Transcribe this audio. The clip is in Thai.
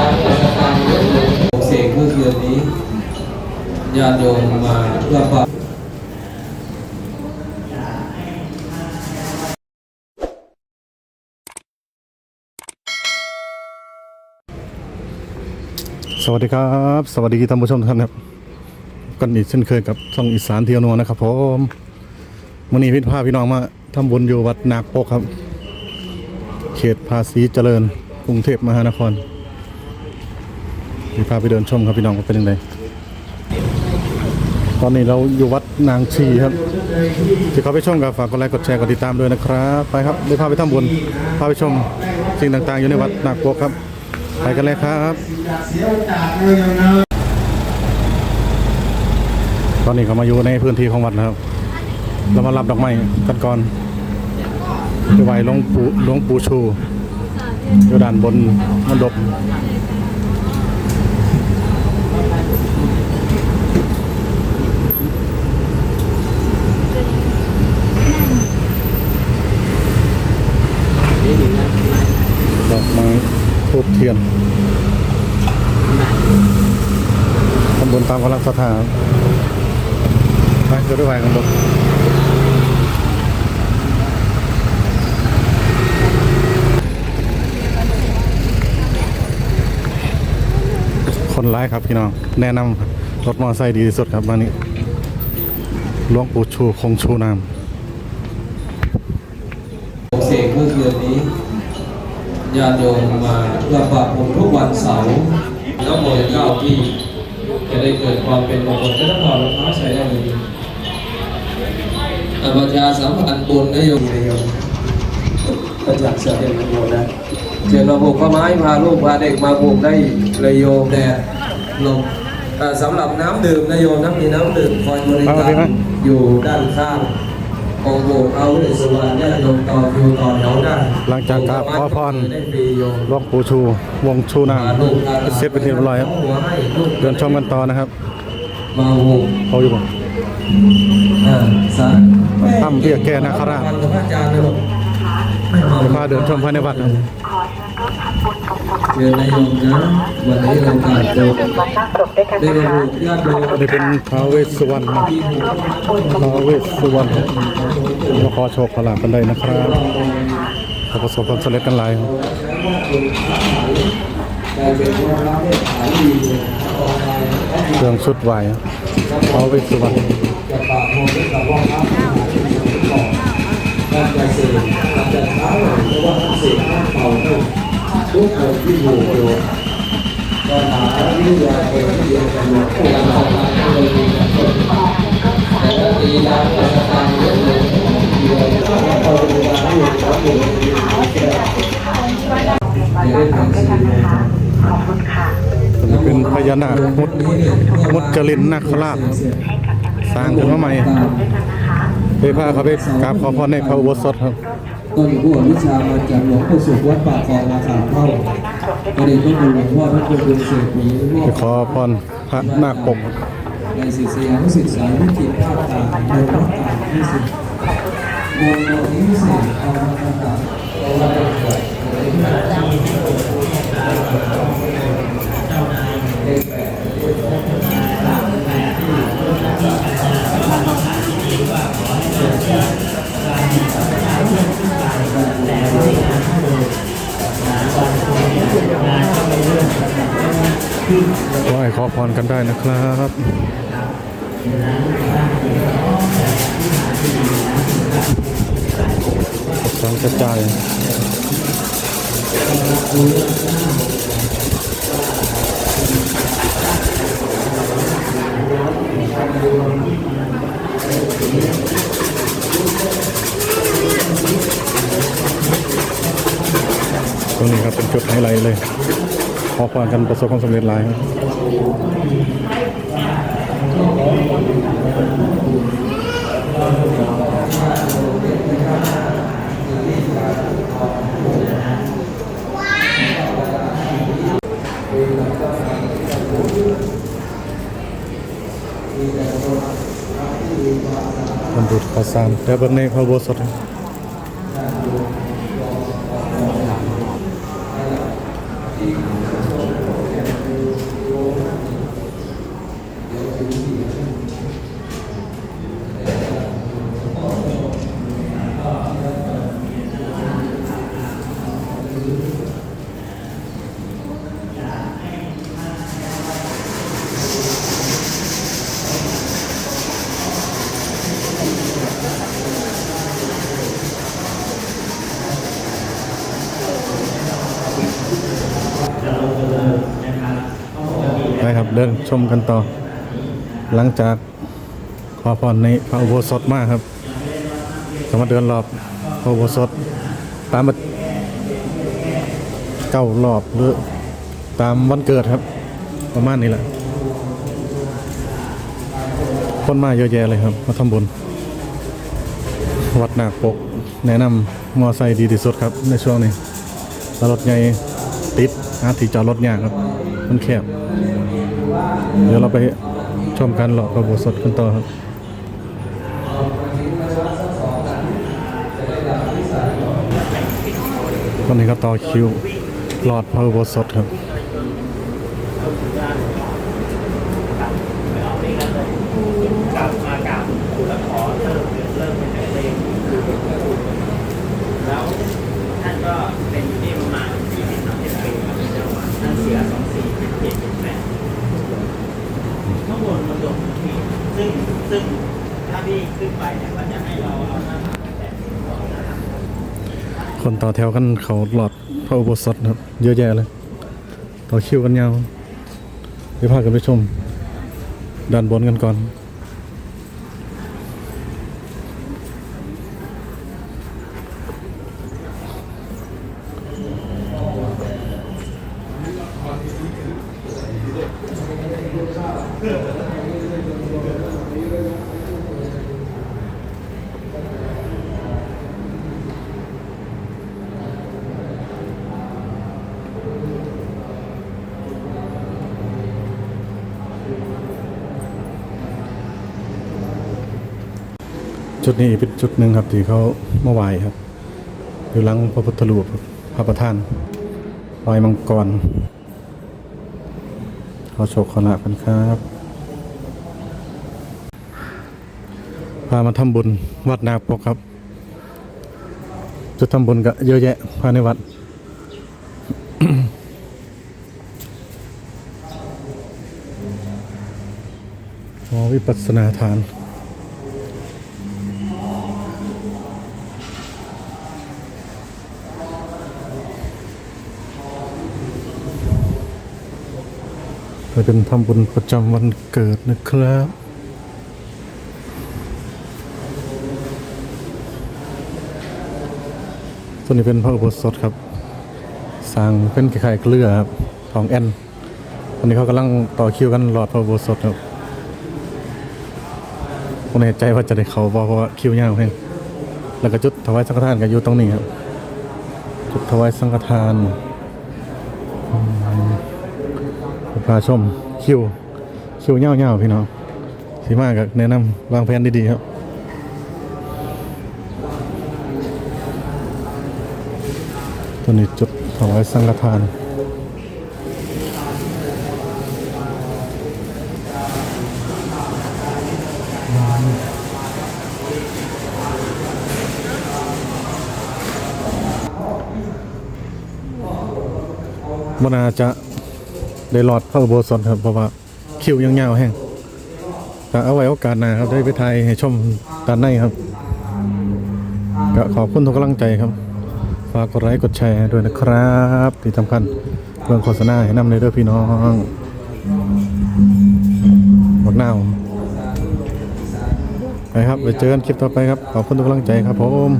สการเรื่องหลวงเสกเมื่อคืนนี้ญาติโยมมาเพื่อฝากสวัสดีครับ สวัสดีท่านผู้ชมทุกท่านครับกันอีกเช่นเคยกับช่องอีสานเที่ยวนัวนะครับผมวันนี้พิพาพี่น้องมาทำบุญอยู่วัดนาคโปกครับ เขตภาษีเจริญกรุงเทพมหานคร พิพาไปเดินชมครับพี่น้องว่าเป็นยังไงตอนนี้เราอยู่วัดนางชีครับที่เขาไปชมกับฝากกดไลค์กดแชร์กดติดตามด้วยนะครับไปครับได้พาไปทำบุญพาไปชมสิ่งต่างๆ อยู่ในวัดนาคปกครับ ไปกันเลยครับตอนนี้เขามาอยู่ในพื้นที่ของวัดนะครับ เรามารับดอกไม้กันก่อนจะไหวหลวงปู่หลวงปู่ชูอยู่ด้านบนมันดบดอกไม้ ทูบเทียนทำบุญตามกำลังศรัทธาไปเดี๋ยวได้ไหวกันบนคนร้ายครับพี่น้อง แนะนำรถมอเตอร์ไซค์ดีที่สุดครับวันนี้หลวงปู่ชูคงชูนาม เสกเมื่อคืนนี้ ญาติโยมมาเพื่อฝากผมทุกวันเสาร์น้ำมนต์เก้าที่จะได้เกิดความเป็นมงคลจะต้องถอดรองเท้าใส่ได้เลยอภิชาสัมพันธ์บุญนโยมนโยมประจักษ์เสด็จประโยชน์นะเจอระบุพระไม้พาลูกพาเด็กมาบุกได้เลยโยมแดดลมเอ่อสำหรับน้ำดื่มนโยมนะมีน้ำดื่มคอยบริเอากาดีไหมรอยู่ด้านข้าง โอ้โหเอาเลยสวรรค์ญาติโยมต่อคิวต่อแถวได้หลังจากกราบขอพรได้ฟรีโยมหลวงปู่ชู วงชูนามลูกหลานเสร็จเป็นที่เรียบร้อยครับหัวให้ลูกเดินชมกันต่อนะครับมาโหเขาอยู่บ่อ่าสาถ้ำเบี้ยแก้นาคราชวันกับพระอาจารย์เลยลูกเดี๋ยวพาเดินชมภายในวัดนะครับ เชิญนายโยมนะวันนี้เราการโยมได้ระบุญาติโยมอันนี้เป็นท้าวเวสสุวรรณนะท้าวเวสสุวรรณมาขอโชคขอลาภกันได้นะครับขอประสบความสำเร็จกันหลายครับเครื่องชุดไหวท้าวเวสสุวรรณจะปากโมเกับว่าพรการจะเสกการจะเท้าเพราะว่าท่านเสกท่าเป่า ทุกคนที่อยู่โยมก็หาวิทยาเป็นที่เดียวกันหมดผู้การทำงานก็เลยมีกันคนแต่ถ้าตีตามประสารเรื่องเดียวก็เอาเวลให้อยู่ขออยู่แก่อย่าได้ทำสิ่งใดอันนี้เป็นพญานาคมุดมุดจรินนาคราชสร้างขึ้นมาใหม่ไปพาเขาไปกราบขอพรในพระอุโบสถครับ ต้นผู้วิชามาจากหลวงปู่สุขวัดป่าคลองนาขาเข้าประเด็นก็คือหลวงพ่อท่านเป็นบุญเสกมีมอไปบขอพรพระนาคปกในศิษยานุศิษย์สายวิจิตรภาคต่างโดยภาคต่างที่สิโมโนนิสิตเอามาต่างเอามาต่าง ไหว้ขอพรกันได้นะครับสังกระจายตรงนี้ครับเป็นจุดไฮไลท์เลย อพรกันประสบความสำเร็จหลายครับบรรดุขอสามแต่เบนในพระโบสถ์ ดินชมกันต่อ หลังจากขอพรในพระอุโบสถมากครับสามารถเดินรอบพระอุโบสถตามมาเก้ารอบหรือตามวันเกิดครับ ประมาณนี้แหละ คนมาเยอะแยะเลยครับ มาทำบุญ วัดนาคปก แนะนำมอไซค์ดีที่สุดครับ ในช่วงนี้แล้วรถใหญ่ติดหาที่จอดรถยากครับ มันแคบ เดี๋ยวเราไปชมการหลอพระโบสถกันต่อครับวันนี้ก็ต่อคิวหลอดพระโบสถครับกลับมากราบแล้วขอเริ่มเริ่มเป็นนักเลงแล้วท่านก็เป็นอยู่นี่ประมาณยี่สิบสามสิบปีมาเป็นเจ้าวาสท่านเสียสองสี่เจ็ดเจ็ดแปดข้างบนมันลงที่ ซึ่งถ้าพี่ขึ้นไปเนี่ยก็จะให้เราเอาหน้าผาแตะหัวนะครับคนต่อแถวกันเขาหลอดพระอุโบสถครับ เยอะแยะเลย ต่อคิวกันยาวเดี๋ยวพากันไปชมด้านบนกันก่อน จุดนี้เป็นจุดหนึ่งครับที่เขาเมาไหว้ครับ อยู่หลังพระพุทธรูปพระประธานลอยมังกรขอโชคขอลาบกันครับพามาทำบุญวัดนาปกครับ จุดทำบุญก็เยอะแยะภายในวัดหอวิปัสสนาทาน ไปเป็นทำบุญประจำวันเกิดนะครับส่วนนี้เป็นพระอุโบสถครับ สร้างเป็นไข่เกลือครับของแอนตอนนี้เขากำลังต่อคิวกันรอดพระอุโบสถครับผมแน่ใจว่าจะได้เขาบอกเพราะว่าคิวยาวเองแล้วก็จุดถวายสังฆทานก็อยู่ตรงนี้ครับ จุดถวายสังฆทาน พาชมคิวคิวเง่าๆพี่น้องสีมากก็แนะนำวางแผนดีๆครับตัวนี้จุดถวายสังฆทานมนาจะ ได้หลอดพระอุโบสถครับเพราะว่าคิวยังยาวแห้งก็เอาไว้โอกาสหน้าครับได้ไปไทยให้ชมด้านในครับก็ขอบคุณทุกกำลังใจครับฝากกดไลค์กดแชร์ด้วยนะครับ ที่สำคัญเรื่องโฆษณาให้นำเลยเด้อพี่น้องบักนาวไปครับไปเจอกันคลิปต่อไปครับ ขอบคุณทุกกำลังใจครับผม